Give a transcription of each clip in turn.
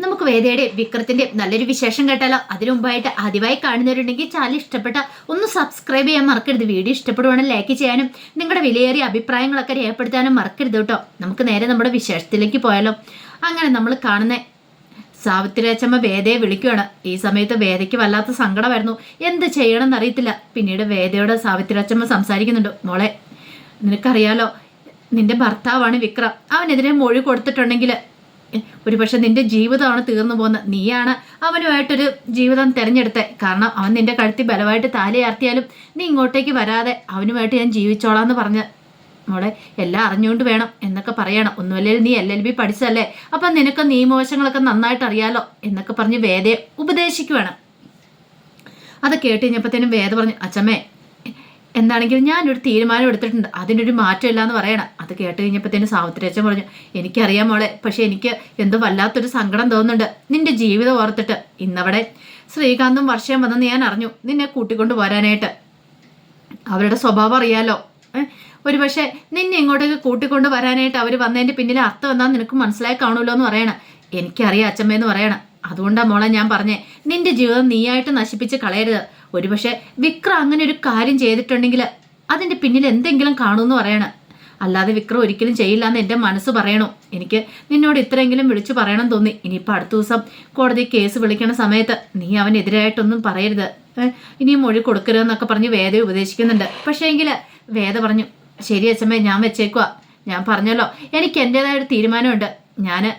നമുക്ക് വേദയുടെ വിക്രത്തിന്റെ നല്ലൊരു വിശേഷം കേട്ടാലോ? അതിനു മുമ്പായിട്ട് ആദ്യമായി കാണുന്നവരുണ്ടെങ്കിൽ ചാനൽ ഇഷ്ടപ്പെട്ട ഒന്ന് സബ്സ്ക്രൈബ് ചെയ്യാൻ മറക്കരുത്. വീഡിയോ ഇഷ്ടപ്പെടുവാണെങ്കിൽ ലൈക്ക് ചെയ്യാനും നിങ്ങളുടെ വിലയേറിയ അഭിപ്രായങ്ങളൊക്കെ രേഖപ്പെടുത്താനും മറക്കരുത് കേട്ടോ. നമുക്ക് നേരെ നമ്മുടെ വിശേഷത്തിലേക്ക് പോയാലോ. അങ്ങനെ നമ്മൾ കാണുന്ന സാവിത്രിയച്ചമ്മ വേദയെ വിളിക്കുകയാണ് ഈ സമയത്ത് വേദയ്ക്ക് വല്ലാത്ത സങ്കടമായിരുന്നു. എന്ത് ചെയ്യണമെന്ന് അറിയത്തില്ല. പിന്നീട് വേദയോട് സാവിത്രിയച്ചമ്മ സംസാരിക്കുന്നുണ്ട്. മോളെ നിനക്കറിയാലോ നിന്റെ ഭർത്താവാണ് വിക്രം. അവനെതിരെ മൊഴി കൊടുത്തിട്ടുണ്ടെങ്കിൽ ഒരു പക്ഷെ നിന്റെ ജീവിതമാണ് തീർന്നു പോകുന്നത്. നീയാണ് അവനുമായിട്ടൊരു ജീവിതം തിരഞ്ഞെടുത്തത്. കാരണം അവൻ നിന്റെ കഴുത്തി ബലമായിട്ട് താലയാർത്തിയാലും നീ ഇങ്ങോട്ടേക്ക് വരാതെ അവനുമായിട്ട് ഞാൻ ജീവിച്ചോളാം എന്ന് പറഞ്ഞ മോളെ എല്ലാം അറിഞ്ഞുകൊണ്ട് വേണം എന്നൊക്കെ പറയണം. ഒന്നുമല്ലേ നീ എൽ എൽ ബി പഠിച്ചല്ലേ അപ്പം നിനക്ക് നിയമവശങ്ങളൊക്കെ നന്നായിട്ട് അറിയാലോ എന്നൊക്കെ പറഞ്ഞ് വേദയെ ഉപദേശിക്കുവാണ്. അത് കേട്ട് കഴിഞ്ഞപ്പോഴത്തേനും വേദ പറഞ്ഞു അച്ഛമ്മേ എന്താണെങ്കിലും ഞാനൊരു തീരുമാനം എടുത്തിട്ടുണ്ട്. അതിനൊരു മാറ്റമില്ല എന്ന് പറയണം. അത് കേട്ട് കഴിഞ്ഞപ്പോഴത്തേനും സാവിത്രിയച്ഛൻ പറഞ്ഞു എനിക്കറിയാം മോളെ പക്ഷെ എനിക്ക് എന്തോ വല്ലാത്തൊരു സങ്കടം തോന്നുന്നുണ്ട്. നിന്റെ ജീവിതം ഓർത്തിട്ട് ഇന്നവിടെ ശ്രീകാന്തും വർഷം വന്നെന്ന് ഞാൻ അറിഞ്ഞു. നിന്നെ കൂട്ടിക്കൊണ്ട് പോരാനായിട്ട്. അവരുടെ സ്വഭാവം അറിയാലോ. ഒരു പക്ഷേ നിന്നെ ഇങ്ങോട്ടേക്ക് കൂട്ടിക്കൊണ്ട് വരാനായിട്ട് അവർ വന്നതിന്റെ പിന്നിലെ അർത്ഥം എന്താ നിനക്ക് മനസ്സിലായി കാണുമല്ലോ എന്ന് പറയണം. എനിക്കറിയാം അച്ഛമ്മയെന്ന് പറയണം. അതുകൊണ്ടാണ് മോളെ ഞാൻ പറഞ്ഞേ നിന്റെ ജീവിതം നീയായിട്ട് നശിപ്പിച്ച് കളയരുത്. ഒരുപക്ഷെ വിക്രം അങ്ങനെ ഒരു കാര്യം ചെയ്തിട്ടുണ്ടെങ്കിൽ അതിന്റെ പിന്നിൽ എന്തെങ്കിലും കാണുമെന്ന് പറയണം. അല്ലാതെ വിക്രം ഒരിക്കലും ചെയ്യില്ല എന്ന് എന്റെ മനസ്സ് പറയണോ. എനിക്ക് നിന്നോട് ഇത്രയെങ്കിലും വിളിച്ചു പറയണം തോന്നി. ഇനിയിപ്പോൾ അടുത്ത ദിവസം കോടതി കേസ് വിളിക്കണ സമയത്ത് നീ അവനെതിരായിട്ടൊന്നും പറയരുത്. ഇനിയും മൊഴി കൊടുക്കരുതെന്നൊക്കെ പറഞ്ഞ് വേദ ഉപദേശിക്കുന്നുണ്ട്. പക്ഷേ എങ്കിൽ വേദ പറഞ്ഞു ശരി അച്ഛമ്മേ ഞാൻ വെച്ചേക്കുക ഞാൻ പറഞ്ഞല്ലോ എനിക്ക് എന്റേതായ ഒരു തീരുമാനമുണ്ട്. ഞാൻ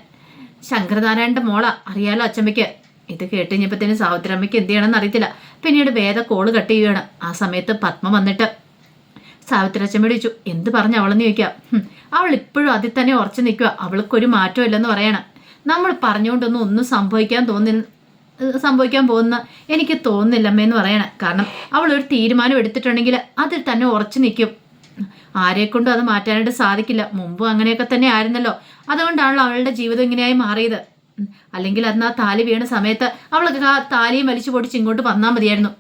ശങ്കരനാരായണന്റെ മോള. അറിയാലോ അച്ഛമ്മയ്ക്ക്. ഇത് കേട്ട് കഴിഞ്ഞപ്പോഴത്തേനും സാവിത്രിയമ്മയ്ക്ക് എന്ത് ചെയ്യണമെന്ന് അറിയത്തില്ല. പിന്നീട് വേദ കോൾ കട്ട് ചെയ്യുകയാണ്. ആ സമയത്ത് പത്മ വന്നിട്ട് സാവിത്രി വിളിച്ചു. എന്ത് പറഞ്ഞു അവളെന്ന് ചോദിക്കാം. അവൾ ഇപ്പോഴും അതിൽ തന്നെ ഉറച്ചു നിൽക്കുക. അവൾക്കൊരു മാറ്റം ഇല്ലെന്ന് പറയണം. നമ്മൾ പറഞ്ഞുകൊണ്ടൊന്നും ഒന്നും സംഭവിക്കാൻ തോന്നില്ല സംഭവിക്കാൻ പോകുന്ന എനിക്ക് തോന്നുന്നില്ല അമ്മയെന്ന് പറയണം. കാരണം അവൾ ഒരു തീരുമാനം എടുത്തിട്ടുണ്ടെങ്കിൽ അതിൽ തന്നെ ഉറച്ചു നിൽക്കും. ആരെക്കൊണ്ടും അത് മാറ്റാനായിട്ട് സാധിക്കില്ല. മുമ്പും അങ്ങനെയൊക്കെ തന്നെ ആയിരുന്നല്ലോ. അതുകൊണ്ടാണല്ലോ അവളുടെ ജീവിതം ഇങ്ങനെയായി മാറിയത്. അല്ലെങ്കിൽ അന്ന് ആ താലി വീണ സമയത്ത് അവൾക്ക് ആ താലിയും വലിച്ചു പൊടിച്ച് ഇങ്ങോട്ട് വന്നാൽ മതിയായിരുന്നു.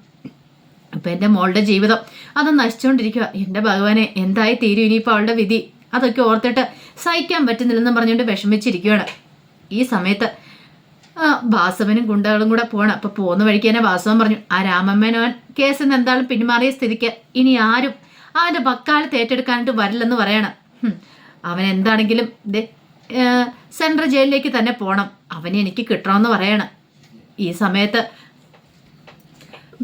അപ്പം എന്റെ മോളുടെ ജീവിതം അത് നശിച്ചുകൊണ്ടിരിക്കുക എന്റെ ഭഗവാനെ എന്തായി തീരും ഇനിയിപ്പോൾ അവളുടെ വിധി? അതൊക്കെ ഓർത്തിട്ട് സഹിക്കാൻ പറ്റുന്നില്ലെന്ന് പറഞ്ഞുകൊണ്ട് വിഷമിച്ചിരിക്കുകയാണ് ഈ സമയത്ത് വാസവനും ഗുണ്ടകളും കൂടെ പോകണം അപ്പോൾ പോകുന്ന വഴിക്ക് തന്നെ വാസവൻ പറഞ്ഞു ആ രാമമ്മനോൻ കേസിൽ നിന്ന് എന്തായാലും പിന്മാറിയ സ്ഥിതിക്ക് ഇനി ആരും അവന്റെ ബക്കാലത്ത് ഏറ്റെടുക്കാനായിട്ട് വരില്ലെന്ന് പറയണം. അവൻ എന്താണെങ്കിലും ഇതേ സെൻട്രൽ ജയിലിലേക്ക് തന്നെ പോകണം അവനെ എനിക്ക് കിട്ടണമെന്ന് പറയണം. ഈ സമയത്ത്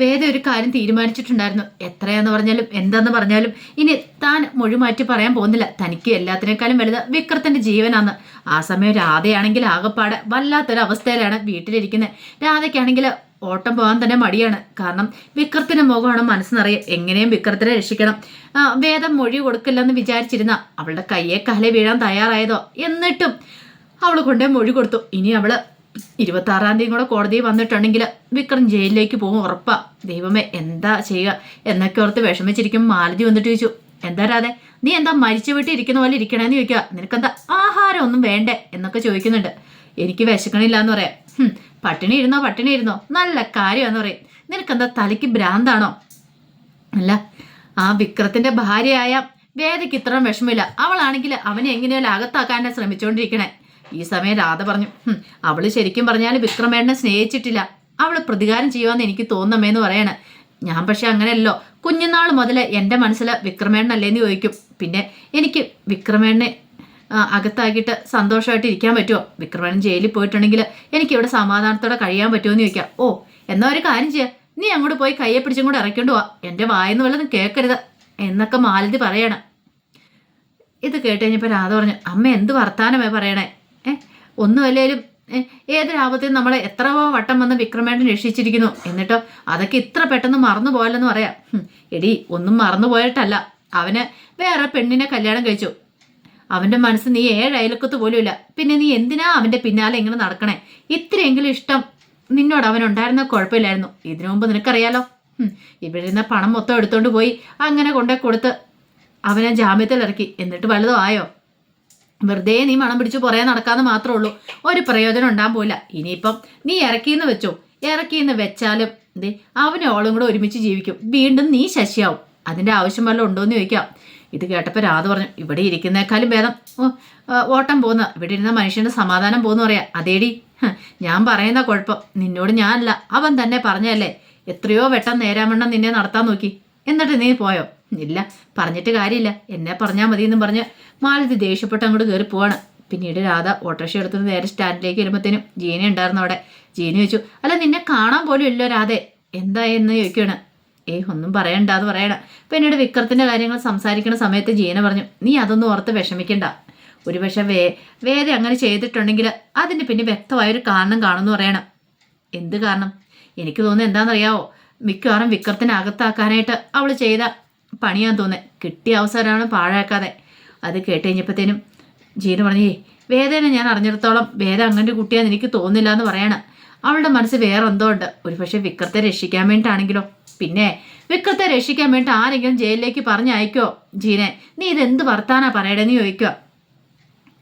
വേദ ഒരു കാര്യം തീരുമാനിച്ചിട്ടുണ്ടായിരുന്നു. എത്രയാന്ന് പറഞ്ഞാലും എന്താന്ന് പറഞ്ഞാലും ഇനി താൻ മൊഴി മാറ്റി പറയാൻ പോകുന്നില്ല. തനിക്ക് എല്ലാത്തിനേക്കാളും വലുത് വിക്രത്തിന്റെ ജീവനാന്ന്. ആ സമയം രാധയാണെങ്കിൽ ആകപ്പാടെ വല്ലാത്തൊരു അവസ്ഥയിലാണ് വീട്ടിലിരിക്കുന്നത് രാധയ്ക്കാണെങ്കിൽ ഓട്ടം പോകാൻ തന്നെ മടിയാണ്. കാരണം വിക്രത്തിന്റെ മുഖമാണ് മനസ്സിനറിയ എങ്ങനെയും വിക്രത്തിനെ രക്ഷിക്കണം. വേദം മൊഴി കൊടുക്കില്ലെന്ന് വിചാരിച്ചിരുന്ന അവളുടെ കയ്യെ കലെ വീഴാൻ തയ്യാറായതോ? എന്നിട്ടും അവൾ കൊണ്ടേ മൊഴി കൊടുത്തു. ഇനി അവൾ ഇരുപത്തി ആറാം തീയതി കൂടെ കോടതിയിൽ വന്നിട്ടുണ്ടെങ്കിൽ വിക്രം ജയിലിലേക്ക് പോകും ഉറപ്പാ. ദൈവമേ എന്താ ചെയ്യുക? എന്നൊക്കെ ഓർത്ത് വിഷമിച്ചിരിക്കും മാലതി വന്നിട്ട് ചോദിച്ചു. എന്താ രാതെ നീ എന്താ മരിച്ചു വീട്ടിൽ ഇരിക്കുന്ന പോലെ ഇരിക്കണേന്ന് ചോദിക്കുക. നിനക്കെന്താ ആഹാരം ഒന്നും വേണ്ടേ? എന്നൊക്കെ ചോദിക്കുന്നുണ്ട്. എനിക്ക് വിശക്കണില്ല എന്ന് പറയാം പട്ടിണി ഇരുന്നോ പട്ടിണി ഇരുന്നോ നല്ല കാര്യമാണെന്ന് പറയും. നിനക്കെന്താ തലയ്ക്ക് ഭ്രാന്താണോ? അല്ല ആ വിക്രത്തിന്റെ ഭാര്യയായ വേദയ്ക്ക് ഇത്രയും വിഷമില്ല അവളാണെങ്കിൽ അവനെ എങ്ങനെയാലും അകത്താക്കാനെ ശ്രമിച്ചുകൊണ്ടിരിക്കണേ ഈ സമയം രാധ പറഞ്ഞു അവൾ ശരിക്കും പറഞ്ഞാൽ വിക്രമേണ്ണനെ സ്നേഹിച്ചിട്ടില്ല. അവൾ പ്രതികാരം ചെയ്യുമെന്ന് എനിക്ക് തോന്നമ്മേന്ന് പറയാണ്. ഞാൻ പക്ഷെ അങ്ങനെയല്ലോ. കുഞ്ഞുനാൾ മുതൽ എന്റെ മനസ്സിൽ വിക്രമേണ്ണല്ലേന്ന് ചോദിക്കും. പിന്നെ എനിക്ക് വിക്രമേണ്ണനെ അകത്താക്കിയിട്ട് സന്തോഷമായിട്ട് ഇരിക്കാൻ പറ്റുമോ വിക്രമനും ജയിലിൽ പോയിട്ടുണ്ടെങ്കിൽ എനിക്ക് ഇവിടെ സമാധാനത്തോടെ കഴിയാൻ പറ്റുമോ എന്ന് ചോദിക്കാം. ഓ എന്നാ ഒരു കാര്യം ചെയ്യാം. നീ അങ്ങോട്ട് പോയി കയ്യെ പിടിച്ചും കൂടെ ഇറക്കിക്കൊണ്ട് പോവാ എന്റെ വായെന്ന് വല്ലതും കേൾക്കരുത് എന്നൊക്കെ മാലതി പറയണം. ഇത് കേട്ട് കഴിഞ്ഞപ്പോൾ രാധ പറഞ്ഞു അമ്മ എന്ത് വർത്താനമേ പറയണേ? ഏഹ് ഒന്നുമല്ലേലും ഏതൊരാപത്തിൽ നമ്മളെ എത്ര വട്ടം വന്ന് വിക്രമേട്ടൻ രക്ഷിച്ചിരിക്കുന്നു. എന്നിട്ടോ അതൊക്കെ ഇത്ര പെട്ടെന്ന് മറന്നു പോയല്ലെന്ന് പറയാം എടി ഒന്നും മറന്നു പോയിട്ടല്ല. അവന് വേറെ പെണ്ണിനെ കല്യാണം കഴിച്ചു. അവന്റെ മനസ്സ് നീ ഏഴ് അയലക്കത്ത് പോലുമില്ല. പിന്നെ നീ എന്തിനാ അവന്റെ പിന്നാലെ ഇങ്ങനെ നടക്കണേ? ഇത്രയെങ്കിലും ഇഷ്ടം നിന്നോട് അവൻ ഉണ്ടായിരുന്ന കുഴപ്പമില്ലായിരുന്നു. ഇതിനു മുമ്പ് നിനക്കറിയാലോ? ഇവിടെ ഇരുന്ന പണം മൊത്തം എടുത്തോണ്ട് പോയി അങ്ങനെ കൊണ്ടേ കൊടുത്ത് അവനെ ജാമ്യത്തിൽ ഇറക്കി. എന്നിട്ട് വലുതോ ആയോ? വെറുതെ നീ മണം പിടിച്ച് പുറകെ നടക്കാന്ന് മാത്രമേ ഉള്ളൂ. ഒരു പ്രയോജനം ഉണ്ടാകാൻ പോയില്ല ഇനിയിപ്പം നീ ഇറക്കിയെന്ന് വെച്ചോ? ഇറക്കിയെന്ന് വെച്ചാലും ദേ അവനും അവളും കൂടെ ഒരുമിച്ച് ജീവിക്കും. വീണ്ടും നീ ശശിയാവും. അതിന്റെ ആവശ്യം വല്ലതും ഉണ്ടോ എന്ന് ചോദിക്കാം. ഇത് കേട്ടപ്പോൾ രാധ പറഞ്ഞു ഇവിടെ ഇരിക്കുന്നേക്കാളും ഭേദം. ഓട്ടം പോകുന്ന ഇവിടെ ഇരുന്ന മനുഷ്യന്റെ സമാധാനം പോകുന്നു പറയാം. അതേടി. ഞാൻ പറയുന്ന കുഴപ്പം. നിന്നോട് ഞാനല്ല. അവൻ തന്നെ പറഞ്ഞല്ലേ എത്രയോ വെട്ടം നേരാമണ്ണം നിന്നെ നടത്താൻ നോക്കി. എന്നിട്ട് നീ പോയോ? ഇല്ല. പറഞ്ഞിട്ട് കാര്യമില്ല. എന്നെ പറഞ്ഞാൽ മതി എന്നും പറഞ്ഞ് മാലതി ദേഷ്യപ്പെട്ട് അങ്ങോട്ട് കയറി പോവാണ്. പിന്നീട് രാധ ഓട്ടോറിക്ഷ എടുത്തുനിന്ന് നേരെ സ്റ്റാൻഡിലേക്ക് വരുമ്പോഴത്തേനും ജീന ഉണ്ടായിരുന്നു അവിടെ. ജീന ചോദിച്ചു അല്ല നിന്നെ കാണാൻ പോലും ഇല്ലോ രാധേ. എന്തായെന്ന് ചോദിക്കുകയാണ് ഏയ് ഒന്നും പറയണ്ടെന്ന് പറയണം പിന്നീട് വിക്രത്തിന്റെ കാര്യങ്ങൾ സംസാരിക്കുന്ന സമയത്ത് ജീന പറഞ്ഞു നീ അതൊന്നും ഓർത്ത് വിഷമിക്കണ്ട. ഒരുപക്ഷെ വേ വേദ അങ്ങനെ ചെയ്തിട്ടുണ്ടെങ്കിൽ അതിന് പിന്നെ വ്യക്തമായൊരു കാരണം കാണുമെന്ന് പറയണം. എന്ത് കാരണം? എനിക്ക് തോന്നുന്നത് എന്താണെന്നറിയാവോ? മിക്കവാറും വിക്രത്തിനെ അകത്താക്കാനായിട്ട് അവൾ ചെയ്ത പണിയാൻ തോന്നുന്നത് കിട്ടിയ അവസരമാണ് പാഴാക്കാതെ. അത് കേട്ട് കഴിഞ്ഞപ്പോഴത്തേനും ജീന പറഞ്ഞേ വേദന ഞാൻ അറിഞ്ഞിടത്തോളം വേദ അങ്ങനെ ഒരു കുട്ടിയാന്ന് എനിക്ക് തോന്നില്ല എന്ന് പറയണം. അവളുടെ മനസ്സ് വേറെ എന്തോ ഉണ്ട്. ഒരുപക്ഷെ വിക്രത്തെ രക്ഷിക്കാൻ വേണ്ടിയിട്ടാണെങ്കിലോ? പിന്നെ വിക്രത്തെ രക്ഷിക്കാൻ വേണ്ടി ആരെങ്കിലും ജയിലിലേക്ക് പറഞ്ഞയക്കോ? ജീനെ നീ ഇതെന്ത് വർത്താനാ പറയടെന്ന് ചോദിക്കുക.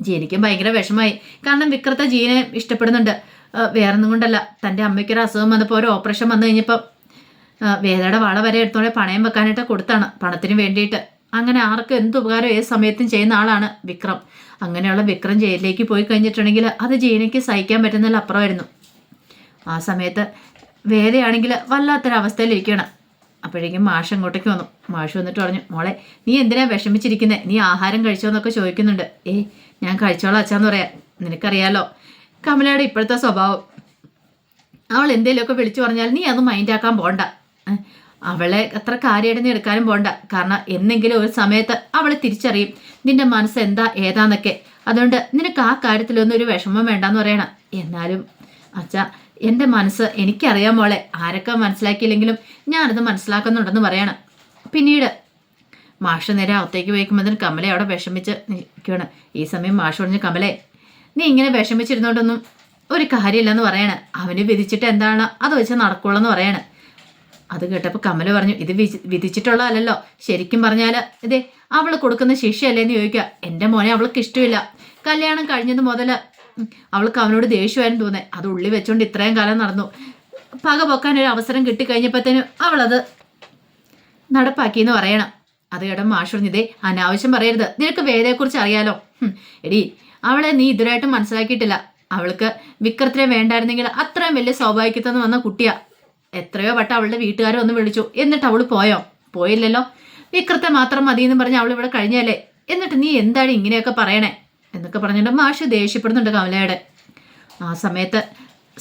ജീനിക്കും ഭയങ്കര വിഷമായി കാരണം വിക്രത്തെ ജീനെ ഇഷ്ടപ്പെടുന്നുണ്ട്. വേറെ ഒന്നും കൊണ്ടല്ല. തന്റെ അമ്മയ്ക്കൊരു അസുഖം വന്നപ്പോൾ ഒരു ഓപ്പറേഷൻ വന്നു കഴിഞ്ഞപ്പം വേദയുടെ വള വരെ എടുത്തോടെ പണയം വെക്കാനായിട്ട് കൊടുത്താണ് പണത്തിന് വേണ്ടിയിട്ട്. അങ്ങനെ ആർക്കും എന്ത് ഉപകാരം ഏത് സമയത്തും ചെയ്യുന്ന ആളാണ് വിക്രം. അങ്ങനെയുള്ള വിക്രം ജയിലിലേക്ക് പോയി കഴിഞ്ഞിട്ടുണ്ടെങ്കിൽ അത് ജീനയ്ക്ക് സഹിക്കാൻ പറ്റുന്നതിൽ അപ്പുറമായിരുന്നു ആ സമയത്ത് വേദയാണെങ്കിൽ വല്ലാത്തൊരവസ്ഥയിലിരിക്കണം അപ്പോഴേക്കും മാഷ് അങ്ങോട്ടേക്ക് വന്നു. മാഷ് വന്നിട്ട് പറഞ്ഞു മോളെ നീ എന്തിനാ വിഷമിച്ചിരിക്കുന്നത് നീ ആഹാരം കഴിച്ചോ എന്നൊക്കെ ചോദിക്കുന്നുണ്ട്. ഏയ് ഞാൻ കഴിച്ചോളാം അച്ഛാന്ന് പറയാം. നിനക്കറിയാലോ കമലയുടെ ഇപ്പോഴത്തെ സ്വഭാവം. അവൾ എന്തെങ്കിലുമൊക്കെ വിളിച്ചു പറഞ്ഞാൽ നീ അത് മൈൻഡാക്കാൻ പോണ്ട. അവളെ അത്ര കാര്യമായിട്ട് എടുക്കാനും പോണ്ട. കാരണം എന്നെങ്കിലും ഒരു സമയത്ത് അവളെ തിരിച്ചറിയും നിന്റെ മനസ്സ് എന്താ ഏതാന്നൊക്കെ. അതുകൊണ്ട് നിനക്ക് ആ കാര്യത്തിലൊന്നും ഒരു വിഷമം വേണ്ടെന്ന് പറയണം. എന്നാലും അച്ഛ എന്റെ മനസ്സ് എനിക്കറിയാം മോളെ. ആരൊക്കെ മനസ്സിലാക്കിയില്ലെങ്കിലും ഞാനത് മനസ്സിലാക്കുന്നുണ്ടെന്ന് പറയണം. പിന്നീട് മാഷ് നേരെ അകത്തേക്ക് വയ്ക്കുമ്പോൾ കമലെ അവിടെ വിഷമിച്ച് നിൽക്കുകയാണ്. ഈ സമയം മാഷ് പറഞ്ഞു കമലെ നീ ഇങ്ങനെ വിഷമിച്ചിരുന്നോണ്ടൊന്നും ഒരു കാര്യമില്ലെന്ന് പറയണേ. അവന് വിധിച്ചിട്ട് എന്താണ്? അത് വെച്ച് നടക്കുള്ളൂ പറയണേ. അത് കേട്ടപ്പോൾ കമല പറഞ്ഞു ഇത് വിധി വിധിച്ചിട്ടുള്ളതല്ലല്ലോ. ശരിക്കും പറഞ്ഞാൽ ഇതേ അവൾ കൊടുക്കുന്ന ശിക്ഷ എന്ന് ചോദിക്കുക. എന്റെ മോനെ അവൾക്ക് ഇഷ്ടമില്ല കല്യാണം കഴിഞ്ഞത് മുതൽ അവൾക്ക് അവനോട് ദേഷ്യമായിരുന്നു തോന്നേ. അത് ഉള്ളി വെച്ചുകൊണ്ട് ഇത്രയും കാലം നടന്നു. പക പൊക്കാൻ ഒരു അവസരം കിട്ടിക്കഴിഞ്ഞപ്പോഴത്തേനും അവളത് നടപ്പാക്കി എന്ന് പറയണം. അത് കേട്ട മാഷുറിഞ്ഞതേ അനാവശ്യം പറയരുത്. നിനക്ക് വേദയെക്കുറിച്ച് അറിയാലോ? എടി അവളെ നീ ഇതുവരായിട്ടും മനസ്സിലാക്കിയിട്ടില്ല. അവൾക്ക് വിക്രത്തിനെ വേണ്ടായിരുന്നെങ്കിൽ അത്രയും വലിയ സ്വാഭാവികത്തെന്ന് വന്ന കുട്ടിയാ. എത്രയോ വട്ടം അവളുടെ വീട്ടുകാരെ ഒന്ന് വിളിച്ചു. എന്നിട്ട് അവൾ പോയോ? പോയില്ലല്ലോ. വിക്രത്തെ മാത്രം മതി എന്ന് പറഞ്ഞ് അവൾ ഇവിടെ കഴിഞ്ഞല്ലേ എന്നിട്ട് നീ എന്താണ് ഇങ്ങനെയൊക്കെ പറയണേ? എന്നൊക്കെ പറഞ്ഞിട്ട് മാഷ് ദേഷ്യപ്പെടുന്നുണ്ട് കമലയുടെ. ആ സമയത്ത്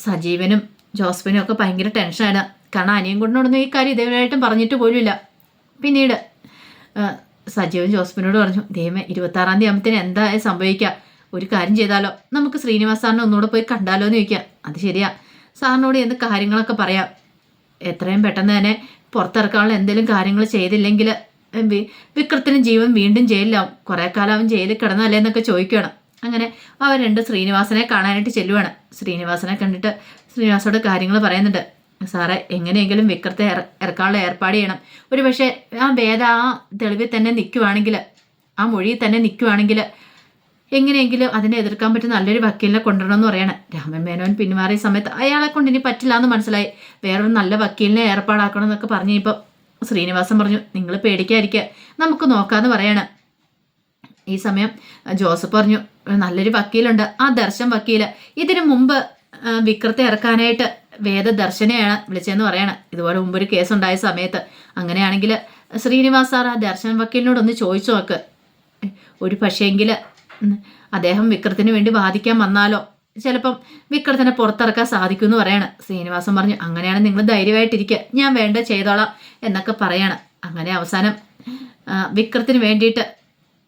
സജീവനും ജോസ്ഫിനും ഒക്കെ ഭയങ്കര ടെൻഷനാണ്. കാരണം അനിയൻ കൊണ്ടൊന്നും ഈ കാര്യം ഇതേവരായിട്ടും പറഞ്ഞിട്ട് പോലുമില്ല. പിന്നീട് സജീവൻ ജോസ്ഫിനോട് പറഞ്ഞു ദൈവമേ ഇരുപത്താറാം തീയതി ആകുമ്പത്തേന് എന്താ സംഭവിക്കുക ഒരു കാര്യം ചെയ്താലോ? നമുക്ക് ശ്രീനിവാസ് സാറിനെ ഒന്നുകൂടെ പോയി കണ്ടാലോ എന്ന് ചോദിക്കുക അത് ശരിയാ. സാറിനോട് എന്ത് കാര്യങ്ങളൊക്കെ പറയാം? എത്രയും പെട്ടെന്ന് തന്നെ പുറത്തിറക്കാനുള്ള എന്തെങ്കിലും കാര്യങ്ങൾ ചെയ്തില്ലെങ്കിൽ വിക്രത്തിന് ജീവൻ വീണ്ടും ജയിലിലാവും കുറേ കാലം അവൻ ജയിലിൽ കിടന്നല്ലേ എന്നൊക്കെ ചോദിക്കുകയാണ്. അങ്ങനെ അവൻ രണ്ട് ശ്രീനിവാസനെ കാണാനായിട്ട് ചെല്ലുവാണ്. ശ്രീനിവാസനെ കണ്ടിട്ട് ശ്രീനിവാസോട് കാര്യങ്ങൾ പറയുന്നുണ്ട്. സാറേ എങ്ങനെയെങ്കിലും വിക്രത്തെ ഇറക്കാനുള്ള ഏർപ്പാട് ചെയ്യണം. ഒരു പക്ഷേ ആ വേദ ആ തെളിവിൽ തന്നെ നിൽക്കുവാണെങ്കിൽ ആ മൊഴിയിൽ തന്നെ നിൽക്കുവാണെങ്കിൽ എങ്ങനെയെങ്കിലും അതിനെ എതിർക്കാൻ പറ്റുന്ന നല്ലൊരു വക്കീലിനെ കൊണ്ടുവരണമെന്ന് പറയണം. രാമൻ മേനോൻ പിന്മാറിയ സമയത്ത് അയാളെ കൊണ്ട് ഇനി പറ്റില്ല എന്ന് മനസ്സിലായി. വേറൊരു നല്ല വക്കീലിനെ ഏർപ്പാടാക്കണം എന്നൊക്കെ പറഞ്ഞ് ഇപ്പം ശ്രീനിവാസൻ പറഞ്ഞു നിങ്ങൾ പേടിക്കാതിരിക്കുക നമുക്ക് നോക്കാന്ന് പറയണം. ഈ സമയം ജോസഫ് പറഞ്ഞു നല്ലൊരു വക്കീലുണ്ട്. ആ ദർശൻ വക്കീൽ. ഇതിനു മുമ്പ് വിക്രത്തെ ഇറക്കാനായിട്ട് വേദ ദർശനെയാണ് വിളിച്ചതെന്ന് പറയണം. ഇതുപോലെ മുമ്പ് ഒരു കേസ് ഉണ്ടായ സമയത്ത്. അങ്ങനെയാണെങ്കിൽ ശ്രീനിവാസ് സാർ ആ ദർശൻ വക്കീലിനോട് ഒന്ന് ചോദിച്ചു നോക്ക്. ഒരു പക്ഷേങ്കിൽ അദ്ദേഹം വിക്രത്തിന് വേണ്ടി വാദിക്കാൻ വന്നാലോ? ചിലപ്പം വിക്രത്തിനെ പുറത്തിറക്കാൻ സാധിക്കും എന്ന് പറയാണ്. ശ്രീനിവാസൻ പറഞ്ഞു അങ്ങനെയാണ് നിങ്ങൾ ധൈര്യമായിട്ടിരിക്കുക. ഞാൻ വേണ്ട ചെയ്തോളാം എന്നൊക്കെ പറയാണ്. അങ്ങനെ അവസാനം വിക്രത്തിന് വേണ്ടിയിട്ട്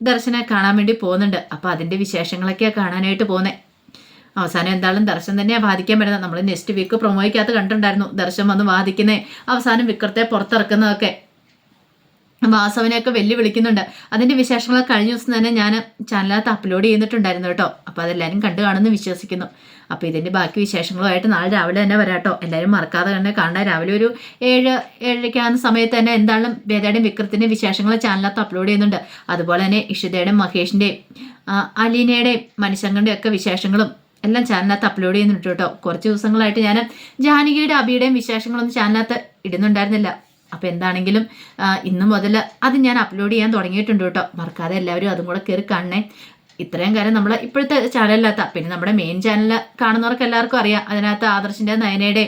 ദർശനെ കാണാൻ വേണ്ടി പോകുന്നുണ്ട്. അപ്പോൾ അതിന്റെ വിശേഷങ്ങളൊക്കെയാണ് കാണാനായിട്ട് പോകുന്നത് അവസാനം എന്തായാലും ദർശൻ തന്നെയാണ് ബാധിക്കാൻ പറ്റുന്നത് നമ്മൾ നെക്സ്റ്റ് വീക്ക് പ്രൊമോയ്ക്കകത്ത് കണ്ടിട്ടുണ്ടായിരുന്നു ദർശൻ വന്ന് ബാധിക്കുന്നേ അവസാനം വിക്രത്തെ പുറത്തിറക്കുന്നതൊക്കെ. വാസവനെയൊക്കെ വെല്ലുവിളിക്കുന്നുണ്ട്. അതിന്റെ വിശേഷങ്ങളൊക്കെ കഴിഞ്ഞ ദിവസം തന്നെ ഞാൻ ചാനലിനകത്ത് അപ്ലോഡ് ചെയ്തിട്ടുണ്ടായിരുന്നു കേട്ടോ. അപ്പോൾ അതെല്ലാവരും കണ്ടു കാണുമെന്ന് വിശ്വസിക്കുന്നു. അപ്പോൾ ഇതിന്റെ ബാക്കി വിശേഷങ്ങളുമായിട്ട് നാളെ രാവിലെ തന്നെ വരാട്ടോ എല്ലാവരും മറക്കാതെ തന്നെ കാണാൻ രാവിലെ ഒരു ഏഴ് ഏഴരയ്ക്കാവുന്ന സമയത്ത് തന്നെ എന്തായാലും വേദയുടെയും വിക്രത്തിന്റെ വിശേഷങ്ങൾ ചാനലിനകത്ത് അപ്ലോഡ് ചെയ്യുന്നുണ്ട്. അതുപോലെ തന്നെ ഇഷിതയുടെയും മഹേഷിന്റെയും ആ, അലീനയുടെയും മനുഷ്യങ്ങളുടെയും ഒക്കെ വിശേഷങ്ങളും എല്ലാം ചാനലിനകത്ത് അപ്ലോഡ് ചെയ്യുന്നുണ്ട് കേട്ടോ. കുറച്ച് ദിവസങ്ങളായിട്ട് ഞാൻ ജാനകിയുടെ അബിയുടെയും വിശേഷങ്ങളൊന്നും ചാനലിനകത്ത് ഇടുന്നുണ്ടായിരുന്നില്ല. അപ്പോൾ എന്താണെങ്കിലും ഇന്ന് മുതൽ അത് ഞാൻ അപ്ലോഡ് ചെയ്യാൻ തുടങ്ങിയിട്ടുണ്ട് കേട്ടോ. മറക്കാതെ എല്ലാവരും അതും കൂടെ കയറി കാണണേ. ഇത്രയും കാര്യം നമ്മൾ ഇപ്പോഴത്തെ ചാനലിനകത്ത പിന്നെ നമ്മുടെ മെയിൻ ചാനൽ കാണുന്നവർക്ക് എല്ലാവർക്കും അറിയാം. അതിനകത്ത് ആദർശിന്റെ നയനയുടെ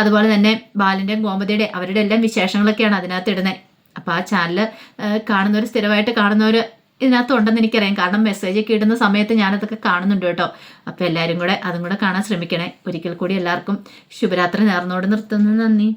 അതുപോലെ തന്നെ ബാലിന്റെയും ഗോമതിയുടെ അവരുടെ എല്ലാം വിശേഷങ്ങളൊക്കെയാണ് അതിനകത്ത് ഇടുന്നത്. അപ്പോൾ ആ ചാനൽ കാണുന്നവർ സ്ഥിരമായിട്ട് കാണുന്നവർ ഇതിനകത്ത് ഉണ്ടെന്ന് എനിക്കറിയാം. കാരണം മെസ്സേജ് ഒക്കെ ഇടുന്ന സമയത്ത് ഞാനതൊക്കെ കാണുന്നുണ്ട് കേട്ടോ. അപ്പോൾ എല്ലാവരും കൂടെ അതും കൂടെ കാണാൻ ശ്രമിക്കണേ. ഒരിക്കൽ കൂടി എല്ലാവർക്കും ശുഭരാത്രി നേർന്നോട് നിർത്തുന്നു. നന്ദി.